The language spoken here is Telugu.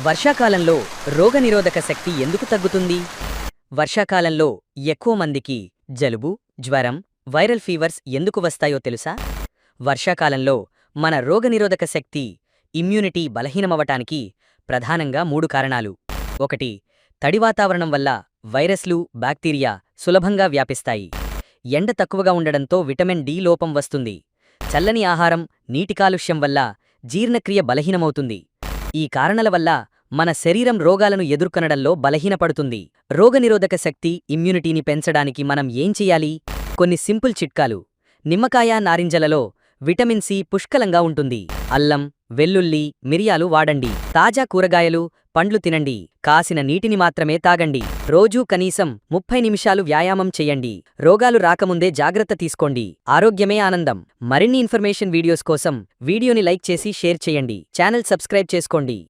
వర్షాకాలంలో రోగనిరోధక శక్తి ఎందుకు తగ్గుతుంది? వర్షాకాలంలో ఎక్కువ మందికి జలుబు జ్వరం వైరల్ ఫీవర్స్ ఎందుకు వస్తాయో తెలుసా? వర్షాకాలంలో మన రోగనిరోధక శక్తి ఇమ్యూనిటీ బలహీనమవటానికి ప్రధానంగా మూడు కారణాలు. ఒకటి తడి వాతావరణం వల్ల వైరస్లు బ్యాక్టీరియా సులభంగా వ్యాపిస్తాయి. ఎండ తక్కువగా ఉండడంతో విటమిన్ డి లోపం వస్తుంది. చల్లని ఆహారం నీటి కాలుష్యం వల్ల జీర్ణక్రియ బలహీనమవుతుంది. ఈ కారణాల వల్ల మన శరీరం రోగాలను ఎదుర్కొనడంలో బలహీనపడుతుంది. రోగనిరోధక శక్తి ఇమ్యూనిటీని పెంచడానికి మనం ఏం చెయ్యాలి కొన్ని సింపుల్ చిట్కాలు. నిమ్మకాయ నారింజలలో విటమిన్ సి పుష్కలంగా ఉంటుంది. అల్లం వెల్లుల్లి మిరియాలు వాడండి. తాజా కూరగాయలు పండ్లు తినండి. కాసిన నీటిని మాత్రమే తాగండి. రోజూ కనీసం ముప్పై నిమిషాలు వ్యాయామం చెయ్యండి రోగాలు రాకముందే జాగ్రత్త తీసుకోండి. ఆరోగ్యమే ఆనందం. మరిన్ని ఇన్ఫర్మేషన్ వీడియోస్ కోసం వీడియోని లైక్ చేసి షేర్ చేయండి. ఛానల్ సబ్స్క్రైబ్ చేసుకోండి.